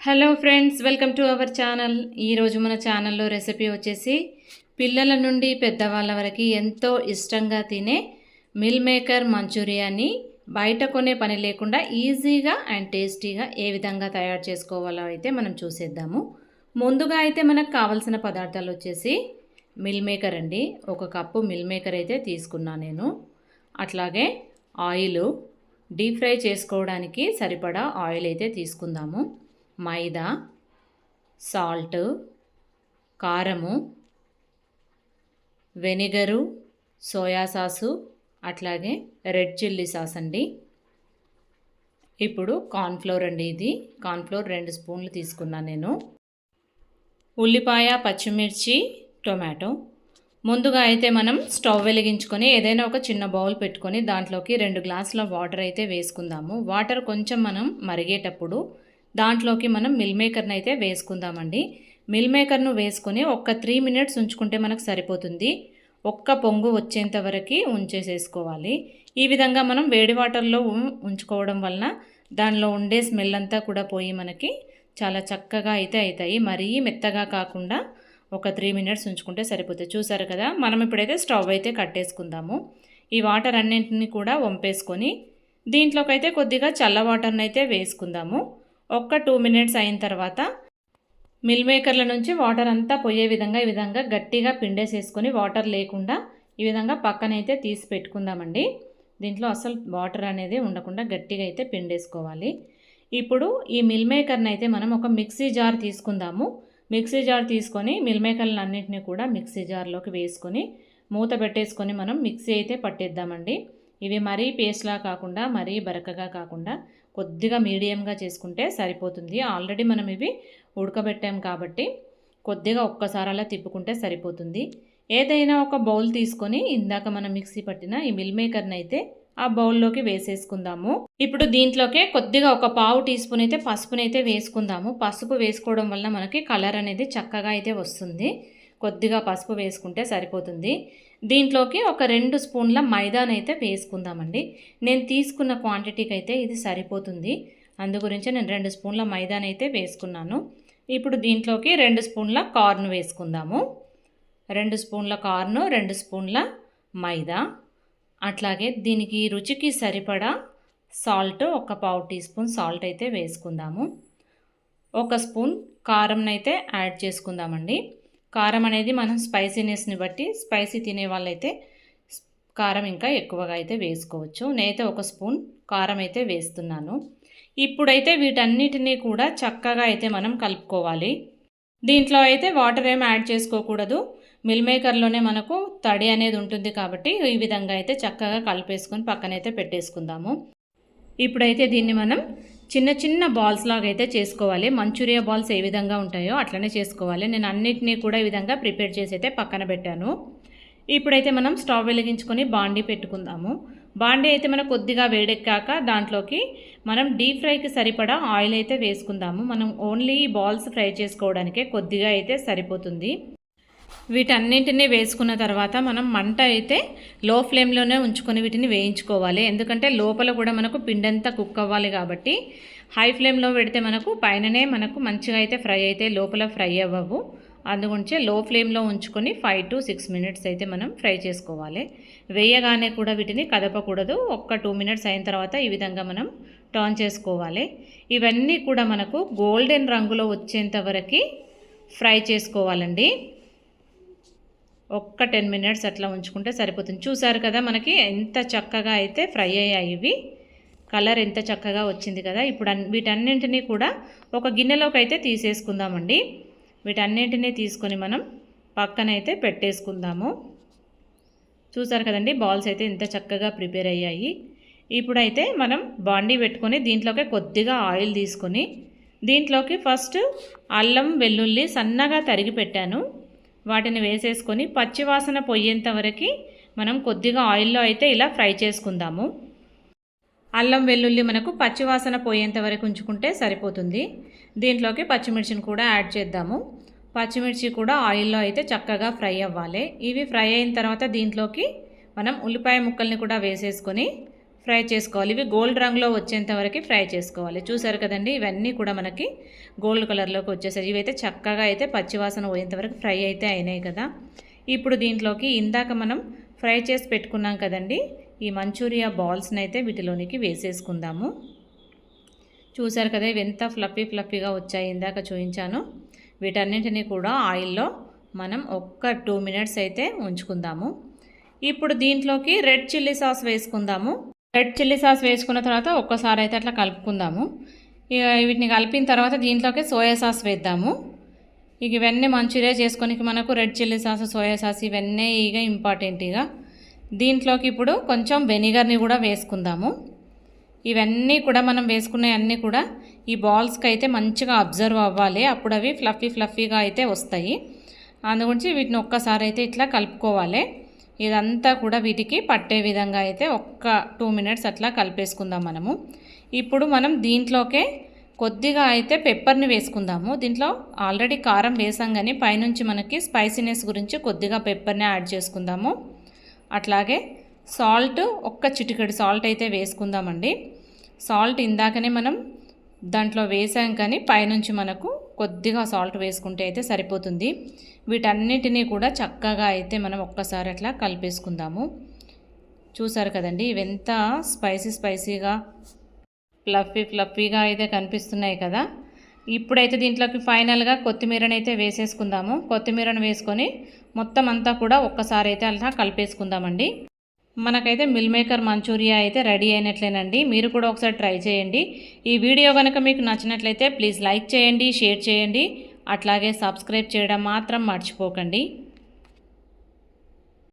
Hello friends welcome to our channel ఈరోజు మన ఛానల్లో రెసిపీ వచ్చేసి పిల్లల నుండి పెద్దవాళ్ళ వరకు ఎంతో ఇష్టంగా తినే మిల్ మేకర్ మంచూరియాని బయట కొనే పని లేకుండా ఈజీగా అండ్ టేస్టీగా ఏ విధంగా తయారు చేసుకోవాలో అయితే మనం చూసేద్దాము. ముందుగా అయితే మనకు కావాల్సిన పదార్థాలు వచ్చేసి మిల్ మేకర్ అండి. ఒక కప్పు మిల్ మేకర్ అయితే తీసుకున్నాను నేను. అట్లాగే ఆయిల్. డీప్ ఫ్రై చేసుకోవడానికి సరిపడా ఆయిల్ అయితే తీసుకుందాము. మైదా సాల్ట్ కారము వెనిగరు సోయా సాసు అట్లాగే రెడ్ చిల్లీ సాస్ అండి. ఇప్పుడు కార్న్ఫ్లోర్ అండి ఇది. కార్న్ఫ్లోర్ రెండు స్పూన్లు తీసుకున్నాను నేను. ఉల్లిపాయ పచ్చిమిర్చి టొమాటో. ముందుగా అయితే మనం స్టవ్ వెలిగించుకొని ఏదైనా ఒక చిన్న బౌల్ పెట్టుకొని దాంట్లోకి రెండు గ్లాసుల వాటర్ అయితే వేసుకుందాము. వాటర్ కొంచెం మనం మరిగేటప్పుడు దాంట్లోకి మనం మిల్ మేకర్ని అయితే వేసుకుందామండి. మిల్ మేకర్ను వేసుకొని ఒక్క త్రీ మినిట్స్ ఉంచుకుంటే మనకు సరిపోతుంది. ఒక్క పొంగు వచ్చేంత వరకు ఉంచేసేసుకోవాలి. ఈ విధంగా మనం వేడి వాటర్లో ఉం- ఉంచుకోవడం వలన దానిలో ఉండే స్మెల్ అంతా కూడా పోయి మనకి చాలా చక్కగా అయితే అవుతాయి మరీ మెత్తగా కాకుండా ఒక త్రీ మినిట్స్ ఉంచుకుంటే సరిపోతుంది. చూసారు కదా మనం ఇప్పుడైతే స్టవ్ అయితే కట్టేసుకుందాము. ఈ వాటర్ అన్నింటిని కూడా వంపేసుకొని దీంట్లోకైతే కొద్దిగా చల్ల వాటర్ని అయితే వేసుకుందాము. ఒక్క టూ మినిట్స్ అయిన తర్వాత మిల్ మేకర్ల నుంచి వాటర్ అంతా పోయే విధంగా ఈ విధంగా గట్టిగా పిండేసేసుకొని వాటర్ లేకుండా ఈ విధంగా పక్కనైతే తీసి పెట్టుకుందామండి. దీంట్లో అసలు వాటర్ అనేది ఉండకుండా గట్టిగా అయితే పిండేసుకోవాలి. ఇప్పుడు ఈ మిల్ మేకర్ని అయితే మనం ఒక మిక్సీ జార్ తీసుకుందాము. మిక్సీ జార్ తీసుకొని మిల్ మేకర్లను అన్నింటినీ కూడా మిక్సీ జార్లోకి వేసుకొని మూత పెట్టేసుకొని మనం మిక్సీ అయితే పట్టేద్దామండి. ఇవి మరీ పేస్ట్లా కాకుండా మరీ బరకగా కాకుండా కొద్దిగా మీడియంగా చేసుకుంటే సరిపోతుంది. ఆల్రెడీ మనం ఇవి ఉడకబెట్టాం కాబట్టి కొద్దిగా ఒక్కసారి అలా తిప్పుకుంటే సరిపోతుంది. ఏదైనా ఒక బౌల్ తీసుకొని ఇందాక మనం మిక్సీ పట్టిన ఈ మిల్ మేకర్ని అయితే ఆ బౌల్లోకి వేసేసుకుందాము. ఇప్పుడు దీంట్లోకే కొద్దిగా ఒక పావు టీ స్పూన్ అయితే పసుపునైతే వేసుకుందాము. పసుపు వేసుకోవడం వల్ల మనకి కలర్ అనేది చక్కగా అయితే వస్తుంది. కొద్దిగా పసుపు వేసుకుంటే సరిపోతుంది. దీంట్లోకి ఒక రెండు స్పూన్ల మైదానైతే వేసుకుందామండి. నేను తీసుకున్న క్వాంటిటీకి అయితే ఇది సరిపోతుంది. అందు గురించి నేను రెండు స్పూన్ల మైదానైతే వేసుకున్నాను. ఇప్పుడు దీంట్లోకి రెండు స్పూన్ల కార్న్ వేసుకుందాము. రెండు స్పూన్ల కార్న్ రెండు స్పూన్ల మైదా. అట్లాగే దీనికి రుచికి సరిపడా సాల్ట్ ఒక పావు టీ స్పూన్ సాల్ట్ అయితే వేసుకుందాము. ఒక స్పూన్ కారంనైతే యాడ్ చేసుకుందామండి. కారం అనేది మనం స్పైసీనెస్ని బట్టి స్పైసీ తినే వాళ్ళైతే కారం ఇంకా ఎక్కువగా అయితే వేసుకోవచ్చు. నేనైతే ఒక స్పూన్ కారం అయితే వేస్తున్నాను. ఇప్పుడైతే వీటన్నిటినీ కూడా చక్కగా అయితే మనం కలుపుకోవాలి. దీంట్లో అయితే వాటర్ ఏం యాడ్ చేసుకోకూడదు. మిల్ మేకర్లోనే మనకు తడి అనేది ఉంటుంది కాబట్టి ఈ విధంగా అయితే చక్కగా కలిపేసుకొని పక్కనైతే పెట్టేసుకుందాము. ఇప్పుడైతే దీన్ని మనం చిన్న చిన్న బాల్స్ లాగా అయితే చేసుకోవాలి. మంచూరియా బాల్స్ ఏ విధంగా ఉంటాయో అట్లనే చేసుకోవాలి. నేను అన్నిటినీ కూడా ఈ విధంగా ప్రిపేర్ చేసి అయితే పక్కన పెట్టాను. ఇప్పుడైతే మనం స్టవ్ వెలిగించుకొని బాండీ పెట్టుకుందాము. బాండీ అయితే మనం కొద్దిగా వేడెక్కాక దాంట్లోకి మనం డీప్ ఫ్రైకి సరిపడా ఆయిల్ అయితే వేసుకుందాము. మనం ఓన్లీ బాల్స్ ఫ్రై చేసుకోవడానికే కొద్దిగా అయితే సరిపోతుంది. వీటన్నింటినీ వేసుకున్న తర్వాత మనం మంట అయితే లో ఫ్లేమ్లోనే ఉంచుకొని వీటిని వేయించుకోవాలి. ఎందుకంటే లోపల కూడా మనకు పిండంతా కుక్ అవ్వాలి కాబట్టి హై ఫ్లేమ్లో పెడితే మనకు పైననే మనకు మంచిగా అయితే ఫ్రై అయితే లోపల ఫ్రై అవ్వవు. అందుగురించే లో ఫ్లేమ్లో ఉంచుకొని ఫైవ్ టు సిక్స్ మినిట్స్ అయితే మనం ఫ్రై చేసుకోవాలి. వేయగానే కూడా వీటిని కదపకూడదు. ఒక్క టూ మినిట్స్ అయిన తర్వాత ఈ విధంగా మనం టర్న్ చేసుకోవాలి. ఇవన్నీ కూడా మనకు గోల్డెన్ రంగులో వచ్చేంత వరకు ఫ్రై చేసుకోవాలండి. ఒక్క టెన్ మినిట్స్ అట్లా ఉంచుకుంటే సరిపోతుంది. చూసారు కదా మనకి ఎంత చక్కగా అయితే ఫ్రై అయ్యాయి ఇవి. కలర్ ఎంత చక్కగా వచ్చింది కదా. ఇప్పుడు అన్- వీటన్నింటినీ కూడా ఒక గిన్నెలోకి అయితే తీసేసుకుందామండి. వీటన్నింటినీ తీసుకొని మనం పక్కనైతే పెట్టేసుకుందాము. చూసారు కదండి బాల్స్ అయితే ఎంత చక్కగా ప్రిపేర్ అయ్యాయి. ఇప్పుడైతే మనం బాండీ పెట్టుకొని దీంట్లోకి కొద్దిగా ఆయిల్ తీసుకొని దీంట్లోకి ఫస్ట్ అల్లం వెల్లుల్లి సన్నగా తరిగి పెట్టాను. వాటిని వేసేసుకొని పచ్చివాసన పొయ్యేంత వరకు మనం కొద్దిగా ఆయిల్లో అయితే ఇలా ఫ్రై చేసుకుందాము. అల్లం వెల్లుల్లి మనకు పచ్చివాసన పోయేంత వరకు ఉంచుకుంటే సరిపోతుంది. దీంట్లోకి పచ్చిమిర్చిని కూడా యాడ్ చేద్దాము. పచ్చిమిర్చి కూడా ఆయిల్లో అయితే చక్కగా ఫ్రై అవ్వాలి. ఇవి ఫ్రై అయిన తర్వాత దీంట్లోకి మనం ఉల్లిపాయ ముక్కల్ని కూడా వేసేసుకొని ఫ్రై చేసుకోవాలి. ఇవి గోల్డ్ రంగులో వచ్చేంత వరకు ఫ్రై చేసుకోవాలి. చూసారు కదండి ఇవన్నీ కూడా మనకి గోల్డ్ కలర్లోకి వచ్చేసాయి. ఇవైతే చక్కగా అయితే పచ్చివాసన పోయేంత వరకు ఫ్రై అయితే అయినాయి కదా. ఇప్పుడు దీంట్లోకి ఇందాక మనం ఫ్రై చేసి పెట్టుకున్నాం కదండి ఈ మంచూరియా బాల్స్ని అయితే వీటిలోనికి వేసేసుకుందాము. చూసారు కదా ఇవి ఎంత ఫ్లఫీ ఫ్లఫీగా వచ్చాయి ఇందాక చూపించాను. వీటన్నింటినీ కూడా ఆయిల్లో మనం ఒక్క టూ మినిట్స్ అయితే ఉంచుకుందాము. ఇప్పుడు దీంట్లోకి రెడ్ చిల్లీ సాస్ వేసుకుందాము. రెడ్ చిల్లీ సాస్ వేసుకున్న తర్వాత ఒక్కసారి అయితే అట్లా కలుపుకుందాము. ఇక వీటిని కలిపిన తర్వాత దీంట్లోకి సోయా సాస్ వేద్దాము. ఇక ఇవన్నీ మంచూరియా చేసుకోనికి మనకు red chilli sauce soya sauce ఇవన్నీ ఇక ఇంపార్టెంట్ ఇక. దీంట్లోకి ఇప్పుడు కొంచెం వెనిగర్ని కూడా వేసుకుందాము. ఇవన్నీ కూడా మనం వేసుకునేవన్నీ కూడా ఈ బాల్స్కి అయితే మంచిగా అబ్జర్వ్ అవ్వాలి. అప్పుడు అవి ఫ్లఫీ ఫ్లఫీగా అయితే వస్తాయి. అందుగురించి వీటిని ఒక్కసారి అయితే ఇట్లా కలుపుకోవాలి. ఇదంతా కూడా వీటికి పట్టే విధంగా అయితే ఒక్క టూ మినిట్స్ అట్లా కలిపేసుకుందాం మనము. ఇప్పుడు మనం దీంట్లోకే కొద్దిగా అయితే పెప్పర్ని వేసుకుందాము. దీంట్లో ఆల్రెడీ కారం వేసాం కానీ పైనుంచి మనకి స్పైసీనెస్ గురించి కొద్దిగా పెప్పర్ని యాడ్ చేసుకుందాము. అట్లాగే సాల్ట్ ఒక్క చిటికెడు సాల్ట్ అయితే వేసుకుందామండి. సాల్ట్ ఇందాకనే మనం దాంట్లో వేసాం కానీ పైనుంచి మనకు కొద్దిగా సాల్ట్ వేసుకుంటే అయితే సరిపోతుంది. వీటన్నిటినీ కూడా చక్కగా అయితే మనం ఒక్కసారి అట్లా కలిపేసుకుందాము. చూసారు కదండి ఇవెంత స్పైసీ స్పైసీగా ఫ్లఫీ ఫ్లఫీగా అయితే కనిపిస్తున్నాయి కదా. ఇప్పుడైతే దీంట్లోకి ఫైనల్గా కొత్తిమీరని అయితే వేసేసుకుందాము. కొత్తిమీరను వేసుకొని మొత్తం అంతా కూడా ఒక్కసారి అయితే అలా కలిపేసుకుందామండి. మనకైతే మిల్ మేకర్ మంచూరియా అయితే రెడీ అయినట్లేనండి. మీరు కూడా ఒకసారి ట్రై చేయండి. ఈ వీడియో కనుక మీకు నచ్చినట్లయితే ప్లీజ్ లైక్ చేయండి షేర్ చేయండి. అట్లాగే సబ్స్క్రైబ్ చేయడం మాత్రం మర్చిపోకండి.